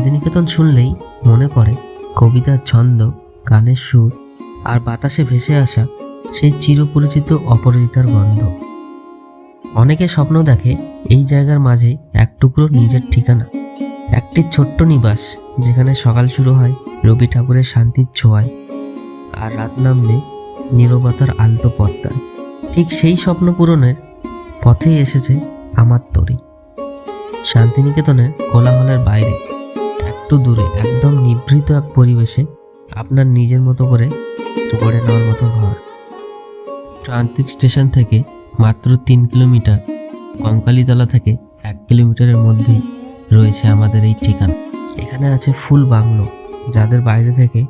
শান্তিনিকেতন শুনলেই মনে পড়ে কবিতার ছন্দ, গানের সুর আর বাতাসে ভেসে আসা সেই চিরপরিচিত অপরাজিতার গন্ধ। অনেকে স্বপ্ন দেখে এই জায়গার মাঝে এক টুকরো নিজের ঠিকানা, একটি ছোট্ট নিবাস যেখানে সকাল শুরু হয়, রবি ঠাকুরের শান্তির ছোঁয়ায় আর রাত নামবে নীরবতার আলতো পর্দায়। ঠিক সেই স্বপ্ন পূরণের পথেই এসেছে আমার তরি। শান্তিনিকেতনের কোলাহলের বাইরে একটু দূরে, একদম নিভৃত এক পরিবেশে আপনার নিজের মতো করে গড়ে নেওয়ার মতো ঘর। প্রান্তিক স্টেশন থেকে মাত্র তিন কিলোমিটার, কঙ্কালীতলা থেকে এক কিলোমিটারের মধ্যে রয়েছে আমাদের এই ঠিকানা। এখানে আছে ফুল বাংলো, যাদের বাইরে থেকে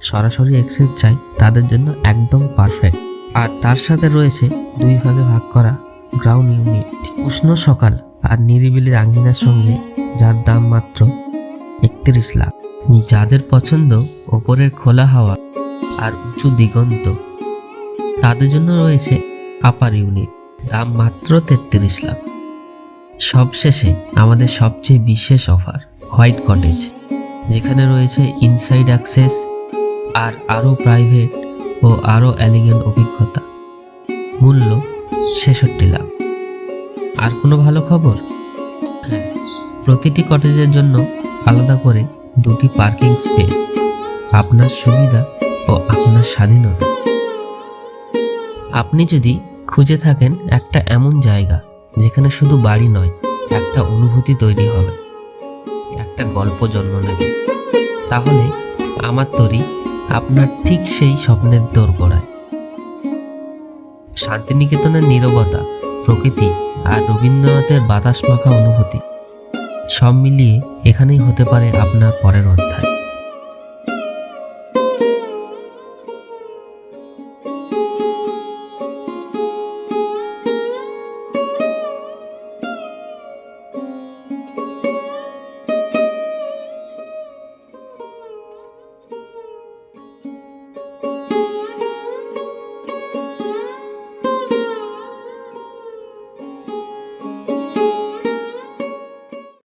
সরাসরি অ্যাক্সেস চাই, তাদের জন্য একদম পারফেক্ট আর তার সাথে রয়েছে দুই ভাগে ভাগ করা গ্রাউন্ড ইউনিট উষ্ণ সকাল আর নিরিবিলির আঙ্গিনার সঙ্গে, যার দাম মাত্র একত্রিশ লাখ যাদের পছন্দ, ওপরের খোলা হাওয়া আর উঁচু দিগন্ত। তাদের জন্য রয়েছে আপার ইউনিট দাম মাত্র তেত্রিশ লাখ। সবশেষে আমাদের সবচেয়ে বিশেষ অফার হোয়াইট কটেজ যেখানে রয়েছে ইনসাইড অ্যাক্সেস আর আরও প্রাইভেট ও আরও অ্যালিগেন্ট অভিজ্ঞতা। মূল্য ছেষট্টি লাখ। আর কোনো ভালো খবর? হ্যাঁ প্রতিটি কটেজের জন্য আলাদা করে দুটি পার্কিং স্পেস, আপনার সুবিধা ও আপনার স্বাধীনতা। আপনি যদি খুঁজে থাকেন একটা এমন জায়গা যেখানে শুধু বাড়ি নয়, একটা অনুভূতি তৈরি হবে, একটা গল্প জন্ম নেবে, তাহলে আমার তরি আপনার ঠিক সেই স্বপ্নের দোরগোড়ায়। শান্তিনিকেতনের নীরবতা, প্রকৃতি আর রবীন্দ্রনাথের বাতাস মাখা অনুভূতি সব মিলিয়ে এখানেই হতে পারে আপনার পরের অধ্যায়।